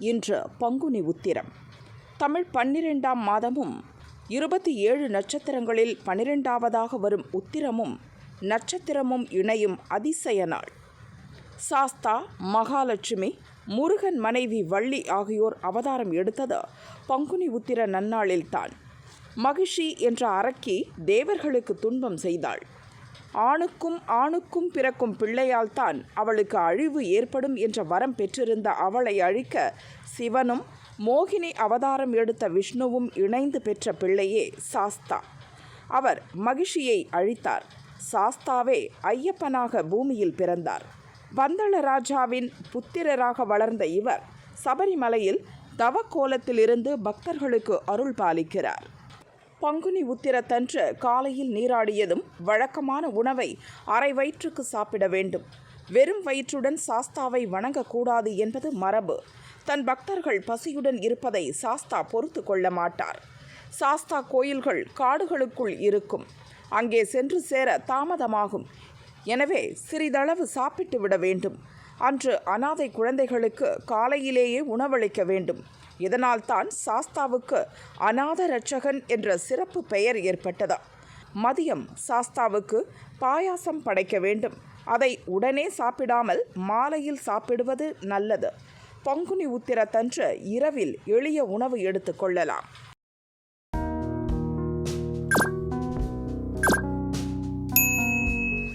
இன்று பங்குனி உத்திரம். தமிழ் பன்னிரெண்டாம் மாதமும் இருபத்தி ஏழு நட்சத்திரங்களில் பனிரெண்டாவதாக வரும் உத்திரமும் நட்சத்திரமும் இணையும் அதிசய நாள். சாஸ்தா மகாலட்சுமி முருகன் மனைவி வள்ளி ஆகியோர் அவதாரம் எடுத்தது பங்குனி உத்திர நன்னாளில்தான். மகிஷி என்ற அரக்கி தேவர்களுக்கு துன்பம் செய்தாள். ஆணுக்கும் ஆணுக்கும் பிறக்கும் பிள்ளையால் தான் அவளுக்கு அழிவு ஏற்படும் என்ற வரம் பெற்றிருந்த அவளை அழிக்க சிவனும் மோகினி அவதாரம் எடுத்த விஷ்ணுவும் இணைந்து பெற்ற பிள்ளையே சாஸ்தா. அவர் மகிஷியை அழித்தார். சாஸ்தாவே ஐயப்பனாக பூமியில் பிறந்தார். வந்தள ராஜாவின் புத்திரராக வளர்ந்த இவர் சபரிமலையில் தவக்கோலத்திலிருந்து பக்தர்களுக்கு அருள் பாலிக்கிறார். பங்குனி உத்திரத்தன்று காலையில் நீராடியதும் வழக்கமான உணவை அரை வயிற்றுக்கு சாப்பிட வேண்டும். வெறும் வயிற்றுடன் சாஸ்தாவை வணங்கக்கூடாது என்பது மரபு. தன் பக்தர்கள் பசியுடன் இருப்பதை சாஸ்தா பொறுத்து கொள்ள மாட்டார். சாஸ்தா கோயில்கள் காடுகளுக்குள் இருக்கும். அங்கே சென்று சேர தாமதமாகும். எனவே சிறிதளவு சாப்பிட்டு விட வேண்டும். அன்று அனாதை குழந்தைகளுக்கு காலையிலேயே உணவளிக்க வேண்டும். இதனால்தான் சாஸ்தாவுக்கு அநாத ரட்சகன் என்ற சிறப்பு பெயர் ஏற்பட்டதா. மதியம் சாஸ்தாவுக்கு பாயாசம் படைக்க வேண்டும். அதை உடனே சாப்பிடாமல் மாலையில் சாப்பிடுவது நல்லது. பங்குனி உத்திரத்தன்று இரவில் எளிய உணவு எடுத்துக்கொள்ளலாம்